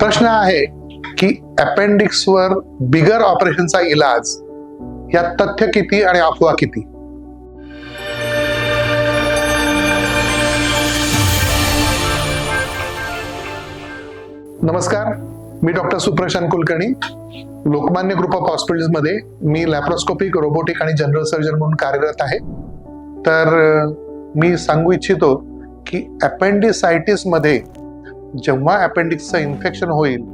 प्रश्न आहे की अपेंडिक्सवर बिगर ऑपरेशनचा इलाज या तथ्य किती आणि अफवा किती? नमस्कार मी doctor Suprashant Kulkarni. Lokmanya group of हॉस्पिटल्समध्ये मी लॅप्रोस्कोपिक रोबोटिक आणि जनरल सर्जन म्हणून कार्यरत आहे. तर मी सांगू इच्छितो की अपेंडिसायटिसमध्ये जेव्हा अपेंडिक्सचं इन्फेक्शन होईल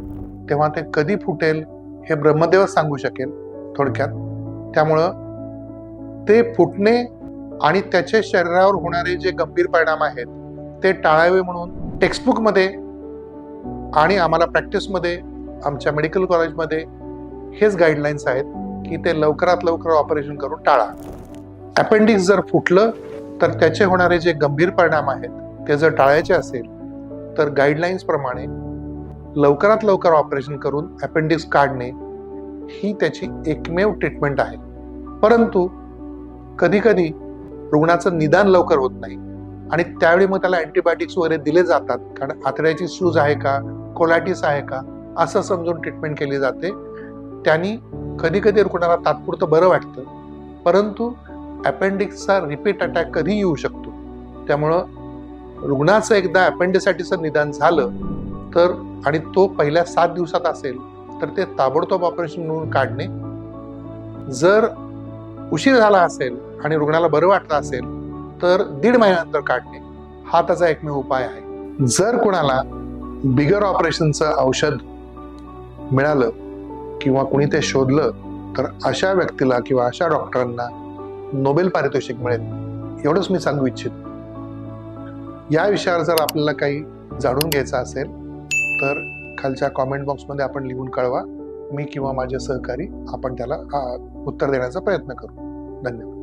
तेव्हा ते कधी फुटेल हे ब्रह्मदेवच सांगू शकेल थोडक्यात. त्यामुळं ते फुटणे आणि त्याचे शरीरावर होणारे जे गंभीर परिणाम आहेत ते टाळावे म्हणून टेक्स्टबुकमध्ये आणि आम्हाला प्रॅक्टिसमध्ये आमच्या मेडिकल कॉलेजमध्ये हेच गाईडलाईन्स आहेत की ते लवकरात लवकर ऑपरेशन करून टाळा. अपेंडिक्स जर फुटलं तर त्याचे होणारे जे गंभीर परिणाम आहेत ते जर टाळायचे असेल तर गाईडलाईन्सप्रमाणे लवकरात लवकर ऑपरेशन करून अपेंडिक्स काढणे ही त्याची एकमेव ट्रीटमेंट आहे. परंतु कधीकधी रुग्णाचं निदान लवकर होत नाही आणि त्यावेळी मग त्याला अँटीबायोटिक्स वगैरे दिले जातात कारण आतड्याची सूज आहे का कोलायटिस आहे का असं समजून ट्रीटमेंट केली जाते. त्यांनी कधीकधी रुग्णाला तात्पुरतं बरं वाटतं परंतु अपेंडिक्सचा रिपीट अटॅक कधी येऊ शकतो. त्यामुळं रुग्णाचं एकदा अपेंडिसायटिसचं निदान झालं तर आणि तो पहिल्या सात दिवसात असेल तर ते ताबडतोब ऑपरेशन म्हणून काढणे. जर उशीर झाला असेल आणि रुग्णाला बरं वाटलं असेल तर दीड महिन्यानंतर काढणे. हा त्याचा एकमेव उपाय आहे. जर कोणाला बिगर ऑपरेशनचं औषध मिळालं किंवा कुणी ते शोधलं तर अशा व्यक्तीला किंवा अशा डॉक्टरांना नोबेल पारितोषिक मिळेल. एवढंच मी सांगू इच्छितो. या विषयावर जर आपल्याला काही जाणून घ्यायचं असेल तर खालच्या कॉमेंट बॉक्समध्ये आपण लिहून कळवा. मी किंवा माझे सहकारी आपण त्याला उत्तर देण्याचा प्रयत्न करू. धन्यवाद.